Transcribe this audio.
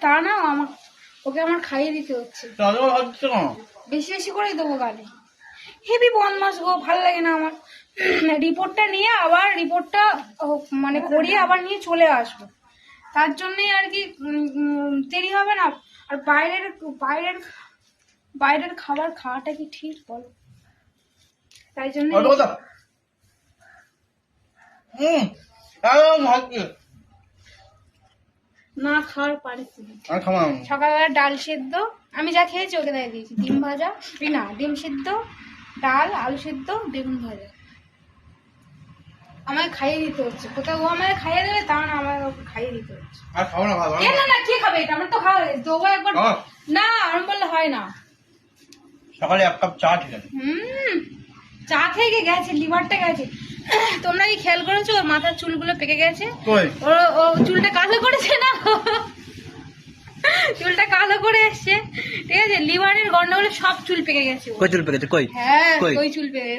তা না আমার ওকে আমার খাইয়ে দিতে হচ্ছে। বেশি বেশি করেই দেবো গালে হেভি বদমাস গো ভালো লাগে না আমার। রিপোর্টটা নিয়ে আবার রিপোর্টটা মানে করিয়ে আবার নিয়ে চলে আসব। তার জন্যই আর কি দেরি হবে না। আর বাইরের বাইরের বাইরের খাবার খাওয়াটা কি ঠিক বল। তাই জন্য হুম না খাওয়ার পারিস্থিতি আমি খাব সকালবেলা ডাল সেদ্ধ আমি যা খেয়েছি ওকে দিয়ে দিয়েছি। ডিম ভাজা না ডিম সেদ্ধ ডাল আলু সেদ্ধ বেগুন ভাজা। আমায় খাইয়ে দিতে হচ্ছে। কোথাও ও আমায় খাইয়ে দেবে তা না আমায় ওকে খাইয়ে দিতে হচ্ছে। আর খাব না ভালো না? না কে খাবে এটা? আমার তো খাওয়া হয়েছে। দেবো একবার না আমি বললে হয় না। সকালে এক কাপ চা ঠিক আছে হুম চা খেয়ে গেছে লিভারটা গেছে। তোমরা কি খেয়াল করেছ? ওর মাথার চুলগুলো পেকে গেছে। ও চুলটা কালো করেছে না? চুলটা কালো করে এসছে। ঠিক আছে? লিভারের গন্ডগোলে সব চুল পেকে গেছে কই চুল পেকেছে কই? হ্যাঁ কই? চুল পেকে গেছে?